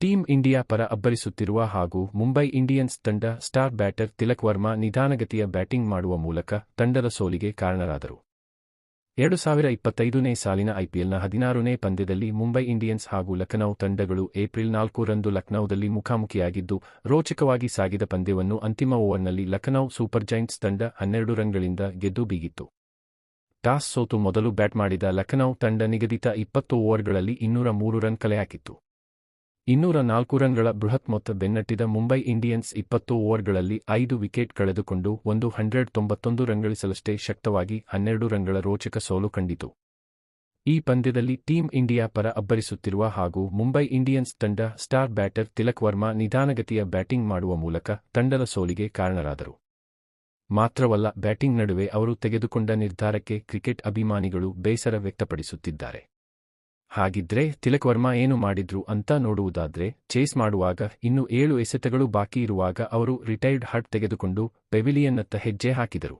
Team India ಪರ ಅಬ್ಬರಿಸುತ್ತಿರುವ ಹಾಗೂ ಮುಂಬೈ ಇಂಡಿಯನ್ಸ್ ತಂಡ ಸ್ಟಾರ್ ಬ್ಯಾಟರ್ ತಿಲಕ್ ವರ್ಮಾ ನಿಧಾನಗತಿಯ ಬ್ಯಾಟಿಂಗ್ ಮಾಡುವ ಮೂಲಕ ತಂಡದ ಸೋಲಿಗೆ ಕಾರಣರಾದರು. ಎರಡು ಸಾವಿರ ಇಪ್ಪತ್ತೈದನೇ ಸಾಲಿನ ಐಪಿಎಲ್ನ ಹದಿನಾರನೇ ಪಂದ್ಯದಲ್ಲಿ ಮುಂಬೈ ಇಂಡಿಯನ್ಸ್ ಹಾಗೂ ಲಖನೌ ತಂಡಗಳು ಏಪ್ರಿಲ್ ನಾಲ್ಕರಂದು ಲಖನೌದಲ್ಲಿ ಮುಖಾಮುಖಿಯಾಗಿದ್ದು, ರೋಚಕವಾಗಿ ಸಾಗಿದ ಪಂದ್ಯವನ್ನು ಅಂತಿಮ ಓವರ್ನಲ್ಲಿ ಲಖನೌ ಸೂಪರ್ ಜೈಂಟ್ಸ್ ತಂಡ ಹನ್ನೆರಡು ರನ್ಗಳಿಂದ ಗೆದ್ದು ಬೀಗಿತ್ತು. ಟಾಸ್ ಸೋತು ಮೊದಲು ಬ್ಯಾಟ್ ಮಾಡಿದ ಲಖನೌ ತಂಡ ನಿಗದಿತ ಇಪ್ಪತ್ತು ಓವರ್ಗಳಲ್ಲಿ ಇನ್ನೂರ ಮೂರು ರನ್ ಕಲೆಹಾಕಿತ್ತು. ಇನ್ನೂರ ನಾಲ್ಕು ರನ್ಗಳ ಬೃಹತ್ ಮೊತ್ತ ಬೆನ್ನಟ್ಟಿದ ಮುಂಬೈ ಇಂಡಿಯನ್ಸ್ ಇಪ್ಪತ್ತು ಓವರ್ಗಳಲ್ಲಿ ಐದು ವಿಕೆಟ್ ಕಳೆದುಕೊಂಡು ಒಂದು ಹಂಡ್ರೆಡ್ ತೊಂಬತ್ತೊಂದು ರನ್ಗಳಿಸಲಷ್ಟೇ ಶಕ್ತವಾಗಿ ಹನ್ನೆರಡು ರನ್ಗಳ ರೋಚಕ ಸೋಲು ಕಂಡಿತು. ಈ ಪಂದ್ಯದಲ್ಲಿ ಟೀಂ ಇಂಡಿಯಾ ಪರ ಅಬ್ಬರಿಸುತ್ತಿರುವ ಹಾಗೂ ಮುಂಬೈ ಇಂಡಿಯನ್ಸ್ ತಂಡ ಸ್ಟಾರ್ ಬ್ಯಾಟರ್ ತಿಲಕ್ ವರ್ಮಾ ನಿಧಾನಗತಿಯ ಬ್ಯಾಟಿಂಗ್ ಮಾಡುವ ಮೂಲಕ ತಂಡದ ಸೋಲಿಗೆ ಕಾರಣರಾದರು. ಮಾತ್ರವಲ್ಲ ಬ್ಯಾಟಿಂಗ್ ನಡುವೆ ಅವರು ತೆಗೆದುಕೊಂಡ ನಿರ್ಧಾರಕ್ಕೆ ಕ್ರಿಕೆಟ್ ಅಭಿಮಾನಿಗಳು ಬೇಸರ ವ್ಯಕ್ತಪಡಿಸುತ್ತಿದ್ದಾರೆ. ಹಾಗಿದ್ರೆ ತಿಲಕ್ ವರ್ಮಾ ಏನು ಮಾಡಿದ್ರು ಅಂತ ನೋಡುವುದಾದ್ರೆ ಚೇಸ್ ಮಾಡುವಾಗ ಇನ್ನು ಏಳು ಎಸೆತಗಳು ಬಾಕಿ ಇರುವಾಗ ಅವರು ರಿಟೈರ್ಡ್ ಹಟ್ ತೆಗೆದುಕೊಂಡು ಪೆವಿಲಿಯನ್ನತ್ತ ಹೆಜ್ಜೆ ಹಾಕಿದರು.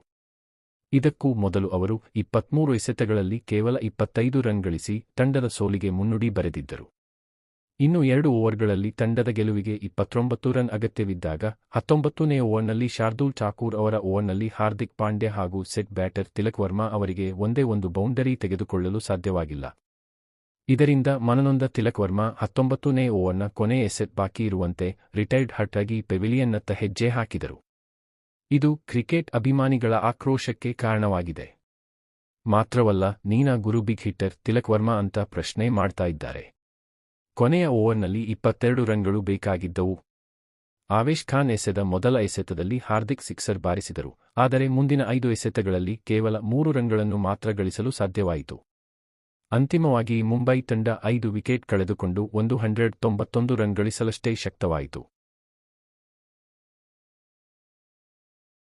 ಇದಕ್ಕೂ ಮೊದಲು ಅವರು ಇಪ್ಪತ್ಮೂರು ಎಸೆತಗಳಲ್ಲಿ ಕೇವಲ ಇಪ್ಪತ್ತೈದು ರನ್ ಗಳಿಸಿ ತಂಡದ ಸೋಲಿಗೆ ಮುನ್ನುಡಿ ಬರೆದಿದ್ದರು. ಇನ್ನು ಎರಡು ಓವರ್ಗಳಲ್ಲಿ ತಂಡದ ಗೆಲುವಿಗೆ ಇಪ್ಪತ್ತೊಂಬತ್ತು ರನ್ ಅಗತ್ಯವಿದ್ದಾಗ ಹತ್ತೊಂಬತ್ತನೇ ಓವರ್ನಲ್ಲಿ ಶಾರ್ದೂಲ್ ಠಾಕೂರ್ ಅವರ ಓವರ್ನಲ್ಲಿ ಹಾರ್ದಿಕ್ ಪಾಂಡ್ಯ ಹಾಗೂ ಸೆಟ್ ಬ್ಯಾಟರ್ ತಿಲಕ್ ವರ್ಮಾ ಅವರಿಗೆ ಒಂದೇ ಒಂದು ಬೌಂಡರಿ ತೆಗೆದುಕೊಳ್ಳಲು ಸಾಧ್ಯವಾಗಿಲ್ಲ. ಇದರಿಂದ ಮನನೊಂದ ತಿಲಕ್ ವರ್ಮಾ ಹತ್ತೊಂಬತ್ತನೇ ಓವರ್ನ ಕೊನೆ ಎಸೆಟ್ ಬಾಕಿ ಇರುವಂತೆ ರಿಟೈರ್ಡ್ ಹಟ್ ಆಗಿ ಪೆವಿಲಿಯನ್ನತ್ತ ಹೆಜ್ಜೆ ಹಾಕಿದರು. ಇದು ಕ್ರಿಕೆಟ್ ಅಭಿಮಾನಿಗಳ ಆಕ್ರೋಶಕ್ಕೆ ಕಾರಣವಾಗಿದೆ. ಮಾತ್ರವಲ್ಲ ನೀನಾ ಗುರು ಬಿಗ್ ಹಿಟ್ಟರ್ ತಿಲಕ್ ವರ್ಮಾ ಅಂತ ಪ್ರಶ್ನೆ ಮಾಡ್ತಾ ಇದ್ದಾರೆ. ಕೊನೆಯ ಓವರ್ನಲ್ಲಿ ಇಪ್ಪತ್ತೆರಡು ರನ್ಗಳು ಬೇಕಾಗಿದ್ದವು. ಆವೇಶ್ ಖಾನ್ ಎಸೆದ ಮೊದಲ ಎಸೆತದಲ್ಲಿ ಹಾರ್ದಿಕ್ ಸಿಕ್ಸರ್ ಬಾರಿಸಿದರು, ಆದರೆ ಮುಂದಿನ ಐದು ಎಸೆತಗಳಲ್ಲಿ ಕೇವಲ ಮೂರು ರನ್ಗಳನ್ನು ಮಾತ್ರ ಗಳಿಸಲು ಸಾಧ್ಯವಾಯಿತು. ಅಂತಿಮವಾಗಿ ಮುಂಬೈ ತಂಡ ಐದು ವಿಕೆಟ್ ಕಳೆದುಕೊಂಡು ಒಂದು ಹಂಡ್ರೆಡ್ ತೊಂಬತ್ತೊಂದು ರನ್ ಗಳಿಸಲಷ್ಟೇ ಶಕ್ತವಾಯಿತು.